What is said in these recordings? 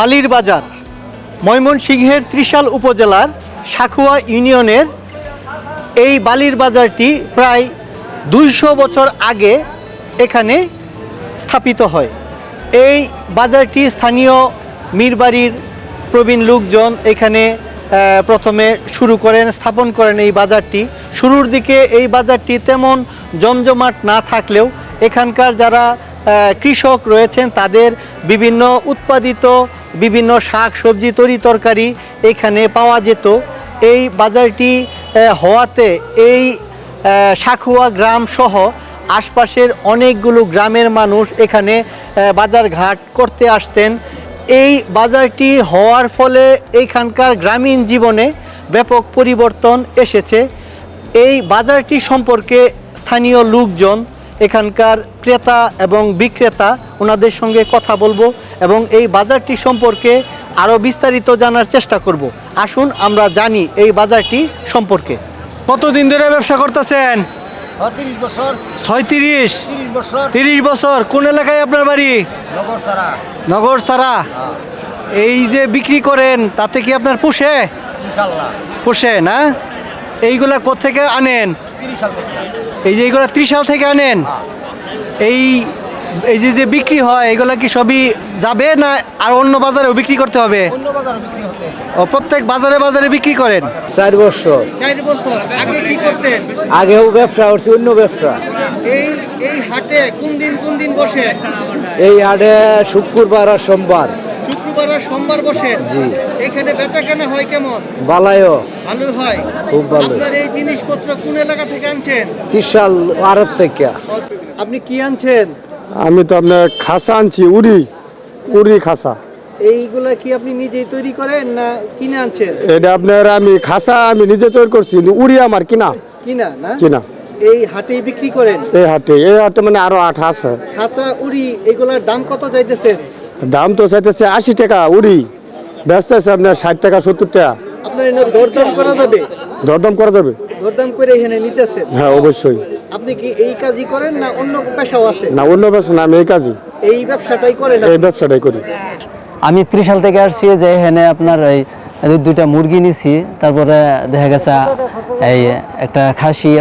বালির বাজার, ময়মনসিংহের ত্রিশাল উপজেলার সাখুয়া ইউনিয়নের এই বালির বাজারটি প্রায় দুইশো বছর আগে এখানে স্থাপিত হয়। এই বাজারটি স্থানীয় মীরবাড়ির প্রবীণ লোকজন এখানে প্রথমে শুরু করেন, স্থাপন করেন এই বাজারটি। শুরুর দিকে এই বাজারটি তেমন জমজমাট না থাকলেও এখানকার যারা কৃষক রয়েছেন তাদের বিভিন্ন উৎপাদিত বিভিন্ন শাক সবজি তরি তরকারি এখানে পাওয়া যেত। এই বাজারটি হওয়াতে এই সাখুয়া গ্রাম সহ আশপাশের অনেকগুলো গ্রামের মানুষ এখানে আহ, বাজারঘাট করতে আসতেন। এই বাজারটি হওয়ার ফলে এইখানকার গ্রামীণ জীবনে ব্যাপক পরিবর্তন এসেছে। এই বাজারটি সম্পর্কে স্থানীয় লোকজন এখানকার ক্রেতা এবং বিক্রেতা ওনাদের সঙ্গে কথা বলব এবং এই বাজারটি সম্পর্কে আরও বিস্তারিত জানার চেষ্টা করব। আসুন আমরা জানি এই বাজারটি সম্পর্কে। কতদিন ধরে ব্যবসা করতেছেন? ছয়ত্রিশ তিরিশ বছর। তিরিশ বছর। কোন এলাকায় আপনার বাড়ি? নগর সারা নগর সারা এই যে বিক্রি করেন তাতে কি আপনার পুষে? পুষে না? এইগুলা কোথেকে আনেন? এই যে এইগুলা ত্রিশাল থেকে আনেন এই এই যে যে বিক্রি হয় এগুলা কি সবই যাবে না আর অন্য বাজারেও বিক্রি করতে হবে? অন্য বাজারে বিক্রি হতে। ও প্রত্যেক বাজারে বাজারে বিক্রি করেন? চার বছর। চার বছর। আগে কি করতেন? আগেও ব্যবসা হচ্ছে অন্য ব্যবসা। এই এই হাটে কোন দিন কোন দিন বসে? এই হাটে শুক্রবার আর সোমবার। শুক্রবার আর সোমবার বসে। জি। এখানে বেচা কেনা হয় কেমন? ভালো হয়। খুব ভালো। আপনার এই জিনিসপত্র কোন এলাকা থেকে আনছেন? ত্রিশাল থেকে। আপনি কি আনছেন? আমি তো আপনার খাসা আনছি উড়ি। উড়ি খাসা। এইগুলা কি আপনি নিজেই তৈরি করেন না কিনে আনছেন? এটা আপনার আমি খাসা আমি নিজে তৈরি করছি কিন্তু উড়ি আমার কিনা। কিনা না? কিনা। এই হাটেই বিক্রি করেন? এই হাটে এই হাটে মানে আরও আট আছে। খাঁচা উড়ি এগুলার দাম কত যাইতেছে? দাম তো চাইতেছে আশি টাকা উড়ি। ব্যস্ত আছে আপনার ষাট টাকা সত্তর টাকা। আপনার দরদাম করা যাবে? দরদাম করা যাবে। দরদাম করে এখানে নিতেছেন? হ্যাঁ অবশ্যই। আপনি কি এই কাজই করেন না অন্য পেশাও আছে? না অন্য ব্যবসা না আমি এই কাজই। এই ব্যবসাটাই করেন এই ব্যবসাটাই করি। আমি ত্রিশাল থেকে আসছি যে এখানে আপনার এই দুইটা মুরগি নিছি তারপরে দেখা গেছে এই একটা খাসি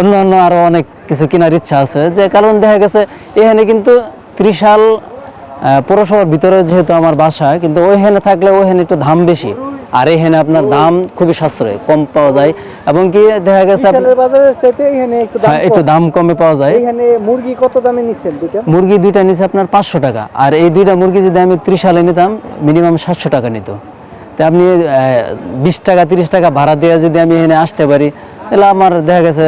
অন্যান্য আরও অনেক কিছু কেনার ইচ্ছা আছে। যে কারণ দেখা গেছে এখানে কিন্তু ত্রিশাল পৌরসভার ভিতরে যেহেতু আমার বাসা কিন্তু ওইখানে থাকলে ওইখানে একটু দাম বেশি। আর এখানে আপনার দাম খুবই সাশ্রয় কম পাওয়া যায়। এবং কি দেখা গেছে হ্যাঁ, একটু দাম কমে পাওয়া যায়। মুরগি কত দামে নিচ্ছেন মুরগি দুইটা নিচ্ছে আপনার পাঁচশো টাকা। আর এই দুইটা মুরগি যদি আমি ত্রিশ সালে নিতাম মিনিমাম সাতশো টাকা নিত। তো আপনি বিশ টাকা তিরিশ টাকা ভাড়া দিয়ে যদি আমি এখানে আসতে পারি তাহলে আমার দেখা গেছে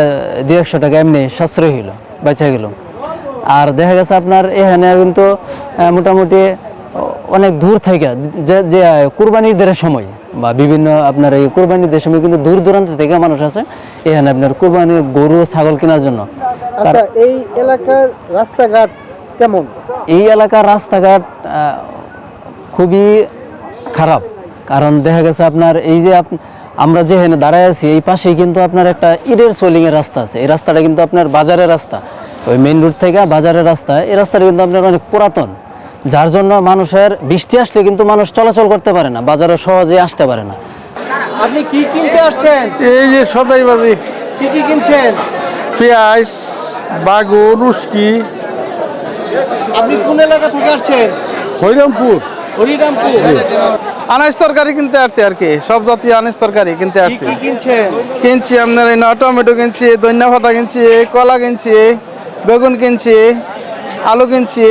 দুই একশো টাকা এমনি সাশ্রয় হইল বেঁচে গেল। আর দেখা গেছে আপনার এখানে কিন্তু মোটামুটি অনেক দূর থেকে যে কুরবানির ঈদের সময় বা বিভিন্ন আপনার এই কুরবানির ঈদের সময় কিন্তু দূর দূরান্ত থেকে মানুষ আছে এখানে আপনার কুরবানির গরু ছাগল কেনার জন্য। আচ্ছা এই এলাকার রাস্তাঘাট কেমন? এই এলাকার রাস্তাঘাট খুবই খারাপ। কারণ দেখা গেছে আপনার এই যে আমরা যেখানে দাঁড়ায় আছি এই পাশেই কিন্তু আপনার একটা ইটের সোলিং এর রাস্তা আছে। এই রাস্তাটা কিন্তু আপনার বাজারের রাস্তা। ওই মেইন রোড থেকে বাজারের রাস্তা এই রাস্তাটা কিন্তু আপনার অনেক পুরাতন। যার জন্য মানুষের বৃষ্টি আসলে কিন্তু মানুষ চলাচল করতে পারে না বাজারে সহজে আসতে পারে না। আপনি কি কিনতে আসছেন? এই যে সদাই বাজি কি কি কিনছেন? পেঁয়াজ বাগু রুস্কি আপনি কোন এলাকা থেকে আসছেন? হরিরামপুর। হরিরামপুর। আনাজ তরকারি কিনতে আসছি আর কি সব জাতীয় আনাজ তরকারি কিনতে আসছি। কি কিনছেন? কিনছি আপনার এই না টমেটো কিনছি ধনিয়া পাতা কিনছি কলা কিনছি। বেগুন কিনছি আলু কিনছি।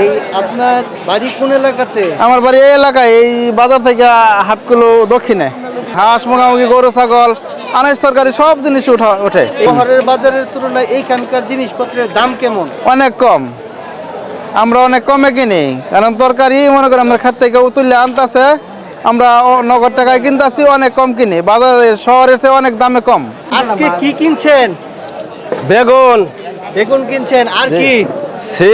এই আপনার বাড়ি কোন এলাকাতে? আমার বাড়ি এই এলাকায় এই বাজার থেকে হাফ কিলো দক্ষিণে। হাঁস মোটামুটি গরু ছাগল আনাজ তরকারি সব জিনিস উঠা ওঠে। শহরের বাজারের তুলনায় এইখানকার জিনিসপত্রের দাম কেমন? অনেক কম। আমরা অনেক কমে কিনি কারণ তরকারি মনে করেন আমরা খাত থেকে উতুললে আনতেছে আমরা নগদ টাকায় কিনতেছি অনেক কম কিনি। বাজারে শহরের চেয়ে অনেক দামে কম। আজকে কি কিনছেন? বেগুন। বেগুন কিনছেন আর কি? সে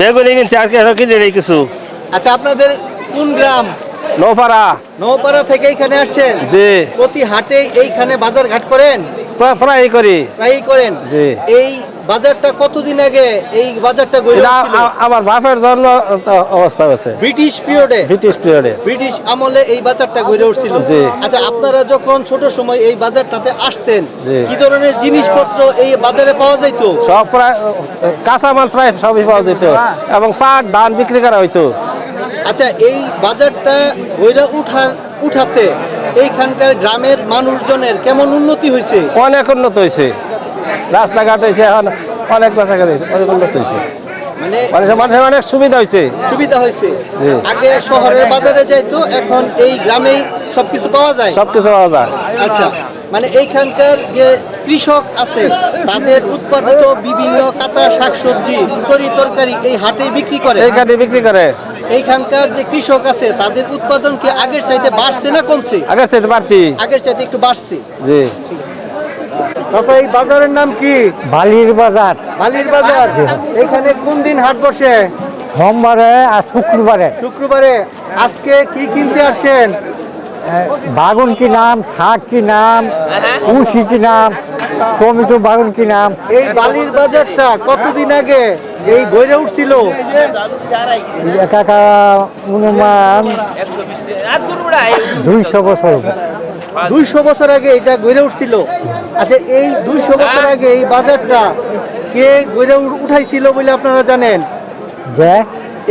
বেগুন কিনছে আর কি কিনে নেই কিছু। আচ্ছা আপনাদের কোন গ্রাম? নৌপাড়া। নৌপাড়া থেকে এইখানে আসছেন? যে প্রতি হাটে এইখানে বাজার ঘাট করেন? প্রায় করি। প্রায়ই করেন? জি। এই বাজারটা কতদিন আগে এই বাজারটা গড়ে আমার বাপের জন্য অবস্থা হয়েছে। ব্রিটিশ পিরিয়ডে? ব্রিটিশ পিরিয়ডে। ব্রিটিশ আমলে এই বাজারটা গড়ে উঠছিল। জি। আচ্ছা আপনারা যখন ছোট সময় এই বাজারটাতে আসতেন। কি ধরনের জিনিসপত্র এই বাজারে পাওয়া যাইতো? সব প্রায় কাঁচামাল প্রায় সবই পাওয়া যেত। এবং পাট ধান বিক্রি করা হইতো। আচ্ছা এই বাজারটা গড়ে উঠার উঠাতে এইখানকার গ্রামের মানুষজনের কেমন উন্নতি হয়েছে? অনেক উন্নত হয়েছে। রাস্তাঘাট হয়েছে এখন অনেক রাস্তাঘাট হয়েছে অনেক উন্নত হয়েছে। মানে মানুষের অনেক সুবিধা হয়েছে। সুবিধা হয়েছে। আগে শহরের বাজারে যাইতো এখন এই গ্রামেই সবকিছু পাওয়া যায়? সবকিছু পাওয়া যায়। আচ্ছা। মানে এইখানকার যে কৃষক আছে তাদের উৎপাদিত বিভিন্ন কাঁচা শাকসবজি তরি তরকারি এই হাটে বিক্রি করে। এইখানে বিক্রি করে। এইখানকার যে কৃষক আছে তাদের উৎপাদন কি আগের চাইতে বাড়ছে না কমছে? আগের থেকে বাড়তি? আগের চাইতে একটু বাড়ছে। জি। তারপর এই বাজারের নাম কি? বালির বাজার। বালির বাজার। এখানে কোন দিন হাট বসে? সোমবারে আর শুক্রবারে। শুক্রবারে। আজকে কি কিনতে আসছেন? বাগুন কি নাম শাক কি নাম উশি কি নাম টমেটো বাগুন কি নাম? এই বালির বাজারটা কতদিন আগে এই গড়ে উঠছিল? একাকা অনুমান দুইশো বছর দুইশো বছর আগে এটা গড়ে উঠছিল। আচ্ছা এই দুইশো বছর আগে এই বাজারটা কে গড়ে উঠাইছিল বলে আপনারা জানেন? যে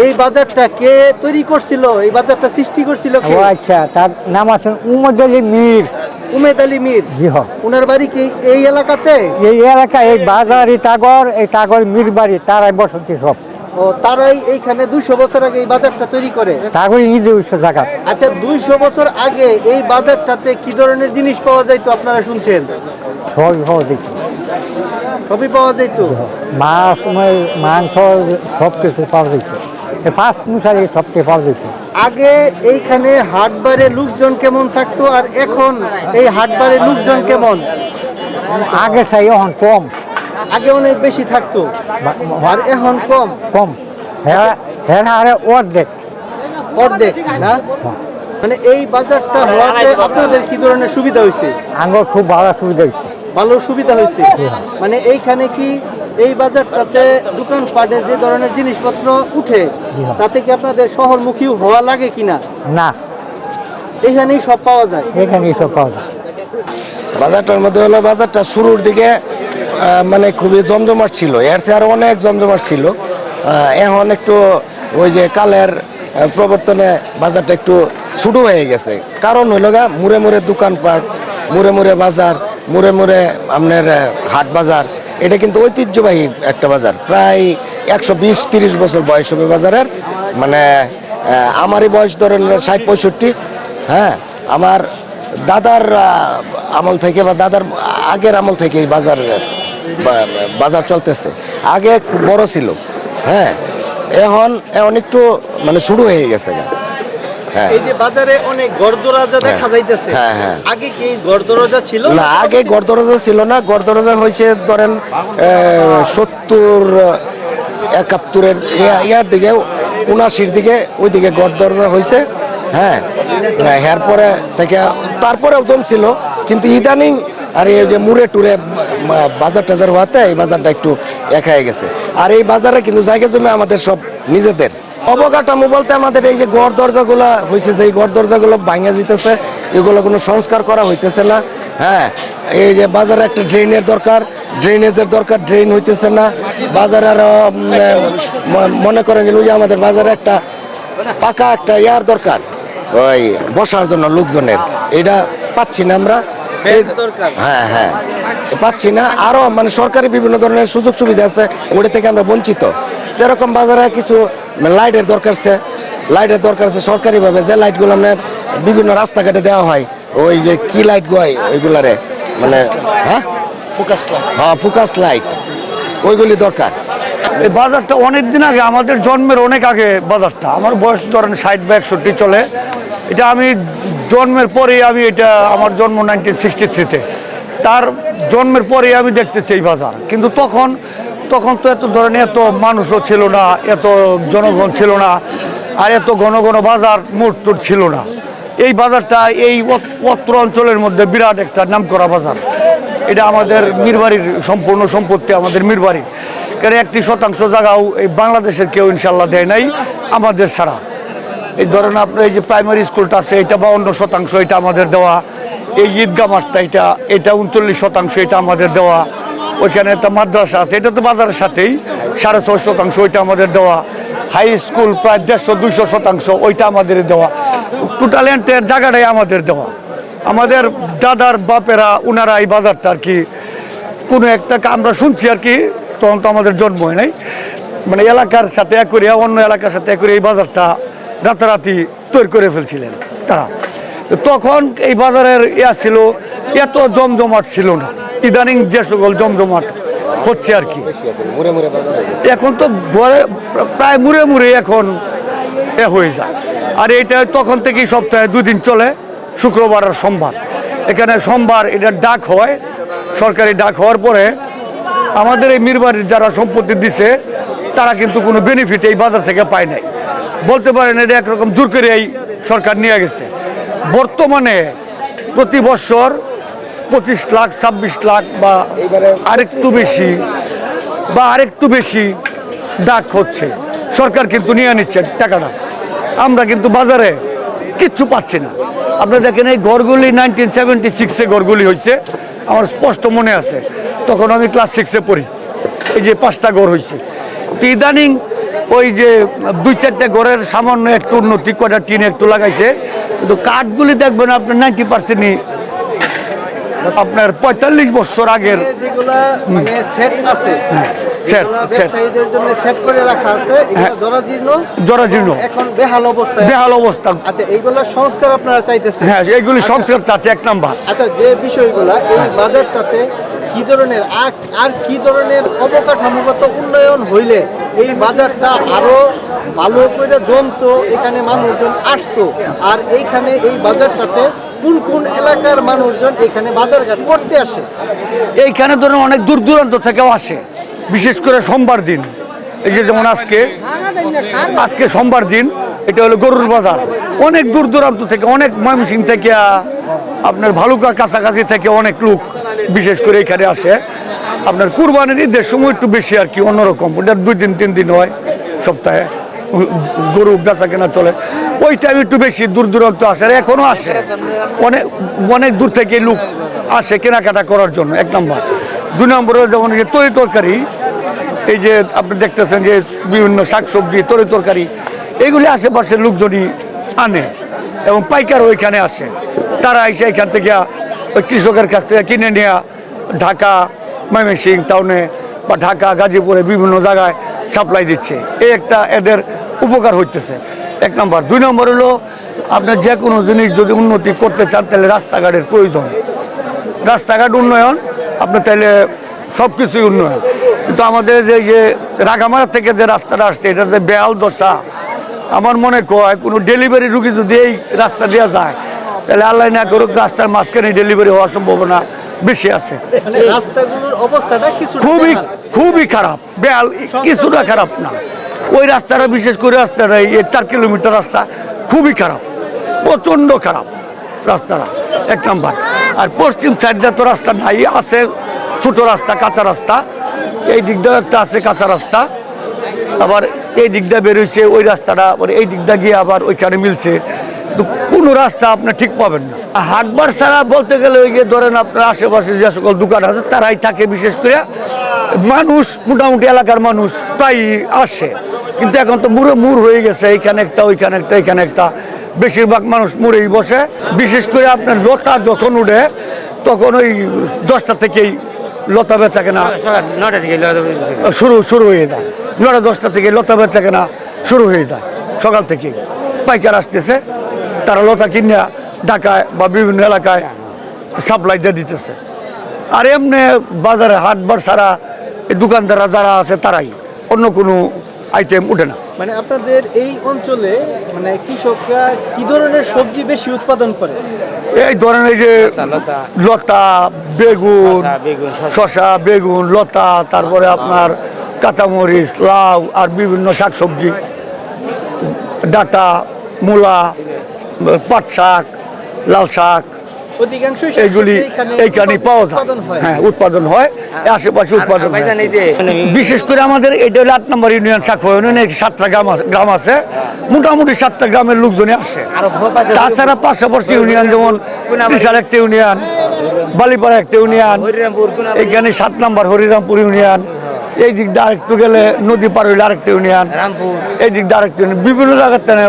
এই বাজারটা কে তৈরি করছিল? এই বাজারটা সৃষ্টি করছিল কে? ও আচ্ছা তার নাম আছে উমদ আলী মীর। উমেদ আলী মীর। জি হ। ওনার বাড়ি কি এই এলাকাতে? এই এলাকা এই বাজার এই টাগর এই টাগর মীর বাড়ি তারাই বসতি সব। ও তারাই এইখানে দুইশো বছর আগে এই বাজারটা তৈরি করে? টাগরই নিজস্ব জায়গা। আচ্ছা দুইশো বছর আগে এই বাজারটাতে কি ধরনের জিনিস পাওয়া যাইতো আপনারা শুনছেন? সব সব দেখি সবই পাওয়া যাইতো? মাছ মাংস সব কিছু পাওয়া যেত এই পাঁচ মুসারি সব কিছু পাওয়া যেত আগে এইখানে হাটবারে লোকজন কেমন থাকতো আর এখন এই হাটবারে লোকজন কেমন? আগে চাই এখন কম। আগে অনেক বেশি থাকতো আর এখন কম। কম। হ্যাঁ হ্যাঁ আরে অর্ধেক। অর্ধেক না? মানে এই বাজারটা হওয়াতে আপনাদের কি ধরনের সুবিধা হয়েছে? আঙ্গুর খুব ভালো সুবিধা হয়েছে। ভালো সুবিধা হয়েছে? মানে এইখানে কি এই বাজারটাতে দোকানপাটে যে ধরনের জিনিসপত্র উঠে তাতে কি আপনাদের শহরমুখী হওয়া লাগে কিনা? না। এখানেই সব পাওয়া যায়। এখানেই সব পাওয়া যায়। বাজারটার মধ্যে হলো বাজারটা শুরুর দিকে মানে খুবই জমজমাট ছিল। এর চেয়ে আরও অনেক জমজমাট ছিল। এখন একটু ওই যে কালের প্রবর্তনে বাজারটা একটু ছোটো হয়ে গেছে। কারণ হইল গা মুড়ে মুড়ে দোকানপাট মুড়ে মুড়ে বাজার মুড়ে মুড়ে আপনার হাট বাজার এটা কিন্তু ঐতিহ্যবাহী একটা বাজার। প্রায় একশো বিশ, তিরিশ বছর বয়স হবে বাজারের। মানে আমারই বয়স ধরেন ষাট, পঁয়ষট্টি। হ্যাঁ আমার দাদার আমল থেকে বা দাদার আগের আমল থেকে এই বাজার বাজার চলতেছে। আগে খুব বড় ছিল। হ্যাঁ এখন এখন একটু মানে শুরু হয়ে গেছে গা। হ্যাঁ। এই যে বাজারে অনেক গড়দরাজা দেখা যাইতেছে। হ্যাঁ, হ্যাঁ। আগে কি এই গড়দরাজা ছিল? না আগে গড়দরজা ছিল না। গড়দরজা হয়েছে ধরেন সত্তর একাত্তরের ইয়ার দিকে উনাশির দিকে ওই দিকে গড়দরজা হয়েছে হ্যাঁ হ্যাঁ, পরে থেকে তারপরেও জমছিল কিন্তু ইদানিং আর এই যে মুড়ে টুরে বাজার টাজার হওয়াতে এই বাজারটা একটু একা হয়ে গেছে। আর এই বাজারে কিন্তু জায়গা জমি আমাদের সব নিজেদের। অবকাঠামো বলতে আমাদের এই যে গড় দরজাগুলো হয়েছে যে এই গড় দরজাগুলো ভাঙে যেতেছে এগুলো কোনো সংস্কার করা হইতেছে না। হ্যাঁ এই যে বাজারে একটা ড্রেনের দরকার ড্রেনেজের দরকার ড্রেন হইতেছে না। বাজারে আরও মনে করেন যে ওই আমাদের বাজারে একটা পাকা একটা ইয়ার দরকার ওই বসার জন্য লোকজনের। এটা পাচ্ছি না আমরা। হ্যাঁ হ্যাঁ পাচ্ছি না। আরও মানে সরকারি বিভিন্ন ধরনের সুযোগ সুবিধা আছে ওটা থেকে আমরা বঞ্চিত। যেরকম বাজারে কিছু লাইটের দরকার আছে লাইটের দরকার আছে সরকারিভাবে যে লাইটগুলো আপনার বিভিন্ন রাস্তাঘাটে দেওয়া হয় ওই যে কি লাইট গয় ওইগুলারে? মানে হ্যাঁ? ফোকাস লাইট হ্যাঁ ফোকাস লাইট ওইগুলি দরকার। এই বাজারটা অনেক দিন আগে আমাদের জন্মের অনেক আগে বাজারটা। আমার বয়স ধরেন ষাট বা একষট্টি চলে। এটা আমি জন্মের পরেই আমি এটা আমার জন্ম নাইনটিন সিক্সটি থ্রিতে তার জন্মের পরেই আমি দেখতেছি এই বাজার। কিন্তু তখন তখন তো এত ধরনের এত মানুষও ছিল না, এত জনগণ ছিল না, আর এত ঘন ঘন বাজার মোট ছিল না। এই বাজারটা এই অত্র অঞ্চলের মধ্যে বিরাট একটা নামকরা বাজার। এটা আমাদের মিরবাড়ির সম্পূর্ণ সম্পত্তি আমাদের মিরবাড়ি। কারণ একটি শতাংশ জায়গাও এই বাংলাদেশের কেউ ইনশাল্লাহ দেয় নাই, আমাদের ছাড়া। এই ধরেন আপনার এই যে প্রাইমারি স্কুলটা আছে, এটা বাউন্ন শতাংশ এটা আমাদের দেওয়া। এই ঈদগাহ মাঠটা এটা এটা উনচল্লিশ শতাংশ এটা আমাদের দেওয়া। ওইখানে একটা মাদ্রাসা আছে, এটা তো বাজারের সাথেই, সাড়ে ছয় শতাংশ, ওইটা আমাদের দেওয়া। হাই স্কুল প্রায় দেড়শো, দুইশো শতাংশ, ওইটা আমাদের দেওয়া। টোটাল এন্টায়ার জায়গাটাই আমাদের দেওয়া। আমাদের দাদার বাপেরা ওনারা এই বাজারটা আর কি, কোনো একটা আমরা শুনছি আর কি, তখন তো আমাদের জন্ম হয় নাই। মানে এলাকার সাথে এক করে অন্য এলাকার সাথে এক করে এই বাজারটা রাতারাতি তৈরি করে ফেলছিলেন তারা। তখন এই বাজারের ইয়া ছিল, এত জমজমাট ছিল না। ইদানিং যে সকল জমজমাট হচ্ছে আর কি। এখন তো প্রায় মুড়ে মুড়ে এখন এ হয়ে যায়। আর এটা তখন থেকেই সপ্তাহে দুই দিন চলে শুক্রবার আর সোমবার। এখানে সোমবার এটা ডাক হয় সরকারি ডাক হওয়ার পরে আমাদের এই মিরবাড়ির যারা সম্পত্তি দিছে তারা কিন্তু কোনো বেনিফিট এই বাজার থেকে পায় নাই। বলতে পারেন এটা একরকম জোর করে এই সরকার নিয়ে গেছে। বর্তমানে প্রতি বছর পঁচিশ লাখ ছাব্বিশ লাখ বা আরেকটু বেশি বা আরেকটু বেশি ডাক হচ্ছে। সরকার কিন্তু নিয়ে নিচ্ছে টাকাটা। আমরা কিন্তু বাজারে কিচ্ছু পাচ্ছি না। আপনারা দেখেন এই ঘরগুলি নাইনটিন সেভেন্টি সিক্সে ঘরগুলি হয়েছে আমার স্পষ্ট মনে আছে। তখন আমি ক্লাস সিক্সে পড়ি এই যে পাঁচটা ঘর হয়েছে তো ইদানিং ওই যে দুই চারটে ঘরের সামান্য একটু উন্নতি কটা টিন একটু লাগাইছে। কিন্তু কাঠগুলি দেখবেন আপনার নাইনটি পার্সেন্টই আপনার পঁয়তাল্লিশ বছর আগের যেগুলা মানে সেট আছে সেট এগুলা সেট জন্য সেট করে রাখা আছে হ্যাঁ। জরাজীর্ণ। জরাজীর্ণ। এখন বেহাল অবস্থায় বেহাল অবস্থা। আচ্ছা এইগুলা সংস্কার আপনারা চাইতেছেন? হ্যাঁ এইগুলি সংস্কার চাচ্ছে এক নাম্বার। আচ্ছা যে বিষয়গুলা এই বাজারটাতে কি ধরনের আর কি ধরনের অবকাঠামোগত উন্নয়ন হইলে এই বাজারটা আরও ভালো করে জমতো এখানে মানুষজন আসতো আর এইখানে এই বাজারটাতে কোন কোন এলাকার মানুষজন এখানে বাজারঘাট করতে আসে? এইখানে ধরুন অনেক দূর দূরান্ত থেকেও আসে, বিশেষ করে সোমবার দিন। এই যে যেমন আজকে আজকে সোমবার দিন, এটা হলো গরুর বাজার। অনেক দূর দূরান্ত থেকে, অনেক ময়মনসিং থেকে, আপনার ভালুকার কাছাকাছি থেকে অনেক লোক বিশেষ করে এখানে আসে। আপনার কুরবানির ঈদের সময় একটু বেশি আর কি, অন্যরকম। ওটা দুই দিন, তিন দিন হয় সপ্তাহে। গরু বেচা কেনা চলে। ওই টাইম একটু বেশি দূর দূরান্ত আসে, আর এখনও আসে। অনেক অনেক দূর থেকে লোক আসে কেনাকাটা করার জন্য, এক নম্বর। দুই নম্বরে যেমন যে তরি তরকারি, এই যে আপনি দেখতেছেন যে বিভিন্ন শাকসবজি, তরি তরকারি, এগুলি আশেপাশের লোকজনই আনে এবং পাইকার ওইখানে আসে। তারা এসে এখান থেকে ওই কৃষকের কাছ থেকে কিনে নেওয়া ঢাকা ময়মনসিং টাউনে বা ঢাকা, গাজীপুরে বিভিন্ন জায়গায় সাপ্লাই দিচ্ছে। এই একটা এদের উপকার হইতেছে। এক নম্বর। দুই নম্বর হলো আপনার যে কোনো জিনিস যদি উন্নতি করতে চান তাহলে রাস্তাঘাটের প্রয়োজন। রাস্তাঘাট উন্নয়ন আপনার তাহলে সব কিছুই উন্নয়ন। কিন্তু আমাদের যে যে রাগামারা থেকে যে রাস্তাটা আসছে এটা যে বেয়াল দশা। আমার মনে কয় কোনো ডেলিভারি রুগী যদি এই রাস্তা দেওয়া যায় তাহলে আল্লাহ না করুক রাস্তার মাঝখানে ডেলিভারি হওয়ার সম্ভাবনা বেশি আছে। মানে খুবই খুবই খারাপ। বেয়াল কিছুটা খারাপ না। ওই রাস্তাটা বিশেষ করে রাস্তাটা এই চার কিলোমিটার রাস্তা খুবই খারাপ, প্রচণ্ড খারাপ রাস্তাটা, এক নাম্বার। আর পশ্চিম সাইডটা তো রাস্তা নাই, আছে ছোট রাস্তা, কাঁচা রাস্তা। এই দিকটাও একটা আছে কাঁচা রাস্তা। আবার এই দিকটা বেরোইছে, ওই রাস্তাটা, আবার এই দিকটা গিয়ে আবার ওইখানে মিলছে। তো কোনো রাস্তা আপনি ঠিক পাবেন না। হাটবার ছাড়া বলতে গেলে ওই যে ধরেন আপনার আশেপাশে যে সকল দোকান আছে, তারাই থাকে বিশেষ করে। মানুষ, মোটামুটি এলাকার মানুষ প্রায় আসে। কিন্তু এখন তো মুড়ে মুড় হয়ে গেছে এইখানে একটা ওইখানে একটা এখানে একটা বেশিরভাগ মানুষ মুড়েই বসে। বিশেষ করে আপনার লতা যখন উঠে তখন ওই দশটা থেকেই লতা বেচা কেনা শুরু। শুরু হয়ে যায়। নটা দশটা থেকে লতা বেচা কেনা শুরু হয়ে যায় সকাল থেকে পাইকার আসতেছে তারা লতা কিনিয়া ঢাকায় বা বিভিন্ন এলাকায় সাপ্লাই দিয়ে দিতেছে। আর এমনি বাজারে হাটবার ছাড়া এই দোকানদাররা যারা আছে তারাই। অন্য কোনো আইটেম উঠে না। মানে আপনাদের এই অঞ্চলে মানে কৃষকরা কি ধরনের সবজি বেশি উৎপাদন করে? এই ধরনের এই যে লতা বেগুন বেগুন, শশা বেগুন লতা তারপরে আপনার কাঁচামরিচ লাউ আর বিভিন্ন শাকসবজি ডাটা মূলা পাট শাক লাল শাক। এইখানে পাওয়া যায়। উৎপাদন হয়। উৎপাদন হয় আশেপাশে উৎপাদন হয়। বিশেষ করে আমাদের এটা হলো আট নম্বর ইউনিয়ন শাখা ইউনিয়নে সাতটা গ্রাম গ্রাম আছে। মোটামুটি সাতটা গ্রামের আসে। তাছাড়া পাশাপাশি ইউনিয়ন যেমন বিশাল একটা ইউনিয়ন বালিপাড়া একটা ইউনিয়ন এখানে সাত নম্বর হরিরামপুর ইউনিয়ন এই দিক দিয়ে আরেকটু গেলে নদী পার হইলে আরেকটা ইউনিয়ন এই দিক দিয়ে আরেকটা ইউনিয়ন বিভিন্ন জায়গার থেকে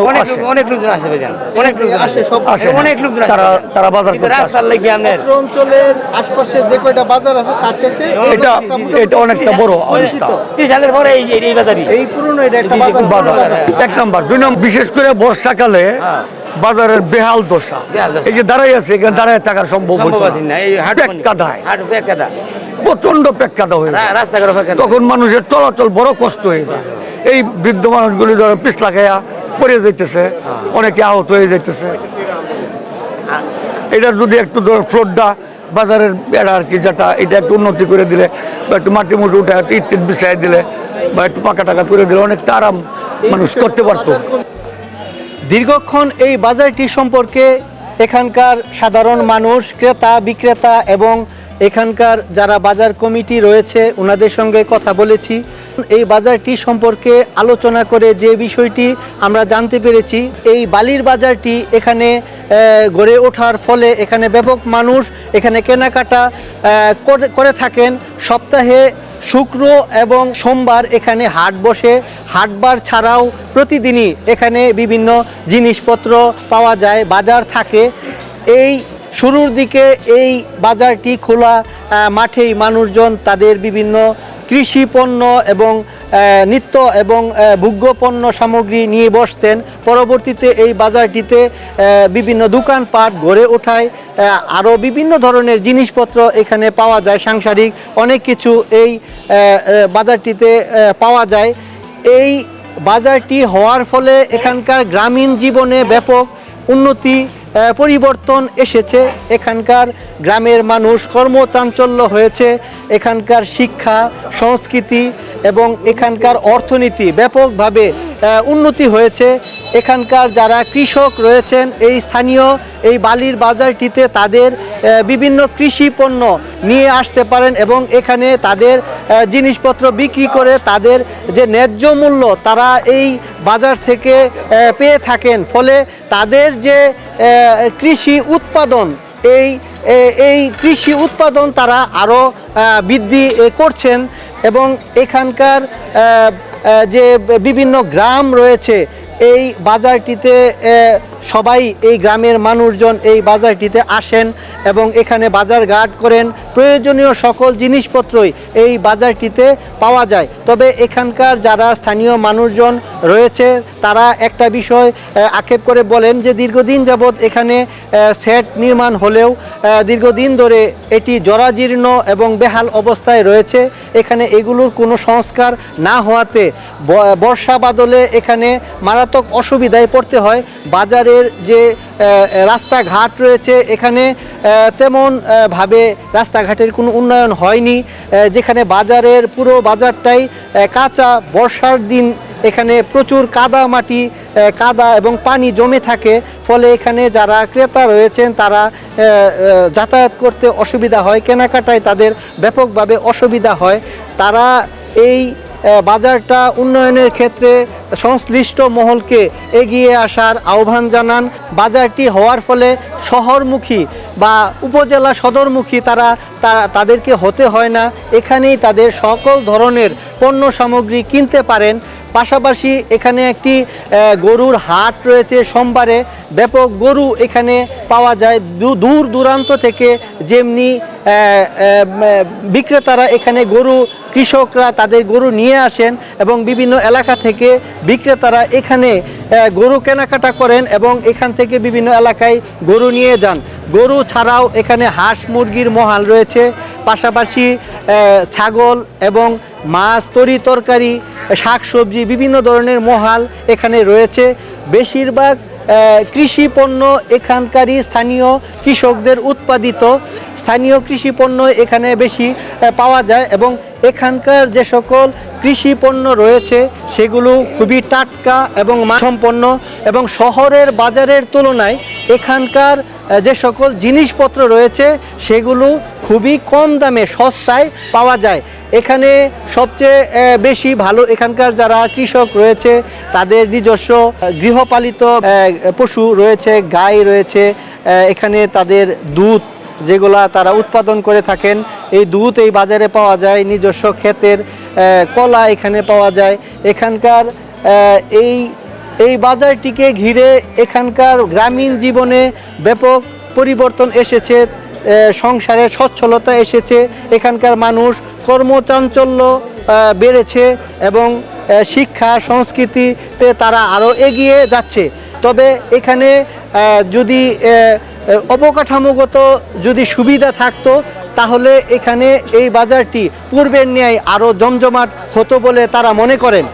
অনেক লোকজন আসে ভাইজান। অনেক লোকজন আসে সব আসে। অনেক লোকজন তারা তারা বাজার করতে রাস্তার লাগি অত্র অঞ্চলের আশপাশে যে কয়টা বাজার আছে তার সাথে এটা এটা অনেকটা বড় অবস্থা। সালের পরে এই এই বাজারই। এই পুরনো এটা একটা বাজার বাজার। এক নম্বর। দুই নম্বর বিশেষ করে বর্ষাকালে বাজারের বেহাল দশা। এই যে দাঁড়াই আছে এখানে দাঁড়ায় থাকার সম্ভব আছে না। এই হাট কাদায়। হাট প্রচণ্ড কাদা হয়ে যায়। রাস্তাঘাট তখন মানুষের চলাচল বড় কষ্ট হয়ে যায়। এই বৃদ্ধ মানুষগুলি ধরো পিছলা খাইয়া পড়ে যাইতেছে অনেকে আহত হয়ে যাইতেছে। এটার যদি একটু ধরো ফ্লোরটা বাজারের বেড়া আর কি যেটা এটা একটু উন্নতি করে দিলে বা একটু মাটি মুটি উঠে একটু ইট টিট বিছাই দিলে বা একটু পাকা টাকা করে দিলে অনেকটা আরাম মানুষ করতে পারতো। দীর্ঘক্ষণ এই বাজারটি সম্পর্কে এখানকার সাধারণ মানুষ ক্রেতা বিক্রেতা এবং এখানকার যারা বাজার কমিটি রয়েছে ওনাদের সঙ্গে কথা বলেছি। এই বাজারটি সম্পর্কে আলোচনা করে যে বিষয়টি আমরা জানতে পেরেছি, এই বালির বাজারটি এখানে গড়ে ওঠার ফলে এখানে ব্যাপক মানুষ এখানে কেনাকাটা করে- থাকেন। সপ্তাহে শুক্র এবং সোমবার এখানে হাট বসে। হাটবার ছাড়াও প্রতিদিনই এখানে বিভিন্ন জিনিসপত্র পাওয়া যায়, বাজার থাকে। এই শুরুর দিকে এই বাজারটি খোলা মাঠেই মানুষজন তাদের বিভিন্ন কৃষি পণ্য এবং নিত্য এবং ভোগ্য পণ্য সামগ্রী নিয়ে বসতেন। পরবর্তীতে এই বাজারটিতে বিভিন্ন দোকানপাট গড়ে ওঠায়। আরও বিভিন্ন ধরনের জিনিসপত্র এখানে পাওয়া যায়, সাংসারিক অনেক কিছু এই বাজারটিতে পাওয়া যায়। এই বাজারটি হওয়ার ফলে এখানকার গ্রামীণ জীবনে ব্যাপক উন্নতি পরিবর্তন এসেছে। এখানকার গ্রামের মানুষ কর্মচাঞ্চল্য হয়েছে। এখানকার শিক্ষা সংস্কৃতি এবং এখানকার অর্থনীতি ব্যাপকভাবে উন্নতি হয়েছে। এখানকার যারা কৃষক রয়েছেন, এই স্থানীয় এই বালির বাজারটিতে তাদের বিভিন্ন কৃষি পণ্য নিয়ে আসতে পারেন এবং এখানে তাদের জিনিসপত্র বিক্রি করে তাদের যে ন্যায্য মূল্য তারা এই বাজার থেকে পেয়ে থাকেন। ফলে তাদের যে কৃষি উৎপাদন, এই এই কৃষি উৎপাদন তারা আরও বৃদ্ধি করছেন এবং এখানকার যে বিভিন্ন গ্রাম রয়েছে এই বাজারটিতে সবাই, এই গ্রামের মানুষজন এই বাজারটিতে আসেন এবং এখানে বাজার ঘাট করেন। প্রয়োজনীয় সকল জিনিসপত্রই এই বাজারটিতে পাওয়া যায়। তবে এখানকার যারা স্থানীয় মানুষজন রয়েছে, তারা একটা বিষয় আক্ষেপ করে বলেন যে দীর্ঘদিন যাবৎ এখানে সেট নির্মাণ হলেও দীর্ঘদিন ধরে এটি জরাজীর্ণ এবং বেহাল অবস্থায় রয়েছে। এখানে এগুলোর কোনো সংস্কার না হওয়াতে বর্ষা বাদলে এখানে মারাত্মক অসুবিধায় পড়তে হয়। বাজারের যে রাস্তাঘাট রয়েছে, এখানে তেমন ভাবে রাস্তাঘাটের কোনো উন্নয়ন হয়নি যেখানে বাজারের পুরো বাজারটাই কাঁচা বর্ষার দিন, এখানে প্রচুর কাদা মাটি কাদা এবং পানি জমে থাকে, ফলে এখানে যারা ক্রেতা রয়েছেন, তারা যাতায়াত করতে অসুবিধা হয়, কেনাকাটায় তাদের ব্যাপকভাবে অসুবিধা হয়। তারা এই বাজারটা উন্নয়নের ক্ষেত্রে সংশ্লিষ্ট মহলকে এগিয়ে আসার আহ্বান জানান। বাজারটি হওয়ার ফলে শহরমুখী বা উপজেলা সদরমুখী তারা তাদেরকে হতে হয় না। এখানেই তাদের সকল ধরনের পণ্য সামগ্রী কিনতে পারেন। পাশাপাশি এখানে একটি গরুর হাট রয়েছে সোমবারে। ব্যাপক গরু এখানে পাওয়া যায়। দূর দূরান্ত থেকে যেমনি বিক্রেতারা এখানে গরু কৃষকরা তাদের গরু নিয়ে আসেন এবং বিভিন্ন এলাকা থেকে বিক্রেতারা এখানে গরু কেনাকাটা করেন এবং এখান থেকে বিভিন্ন এলাকায় গরু নিয়ে যান। গরু ছাড়াও এখানে হাঁস মুরগির মহাল রয়েছে। পাশাপাশি ছাগল এবং মাছ, তরি তরকারি শাকসবজি বিভিন্ন ধরনের মহাল এখানে রয়েছে। বেশিরভাগ কৃষি পণ্য এখানকারই স্থানীয় কৃষকদের উৎপাদিত। স্থানীয় কৃষি পণ্য এখানে বেশি পাওয়া যায় এবং এখানকার যে সকল কৃষি পণ্য রয়েছে সেগুলো খুবই টাটকা এবং মানসম্পন্ন এবং শহরের বাজারের তুলনায় এখানকার যে সকল জিনিসপত্র রয়েছে সেগুলো খুবই কম দামে সস্তায় পাওয়া যায়। এখানে সবচেয়ে বেশি ভালো এখানকার যারা কৃষক রয়েছে তাদের নিজস্ব গৃহপালিত পশু রয়েছে, গাই রয়েছে এখানে তাদের দুধ যেগুলা তারা উৎপাদন করে থাকেন। এই দুধ এই বাজারে পাওয়া যায়, নিজস্ব ক্ষেতের কলা এখানে পাওয়া যায়। এখানকার এই এই বাজারটিকে ঘিরে এখানকার গ্রামীণ জীবনে ব্যাপক পরিবর্তন এসেছে সংসারে সচ্ছলতা এসেছে। এখানকার মানুষ কর্মচাঞ্চল্য বেড়েছে এবং শিক্ষা, সংস্কৃতিতে তারা আরও এগিয়ে যাচ্ছে। তবে এখানে যদি অবকাঠামোগত যদি সুবিধা থাকতো, তাহলে এখানে এই বাজারটি পূর্বের ন্যায় আরও জমজমাট হতো বলে তারা মনে করেন।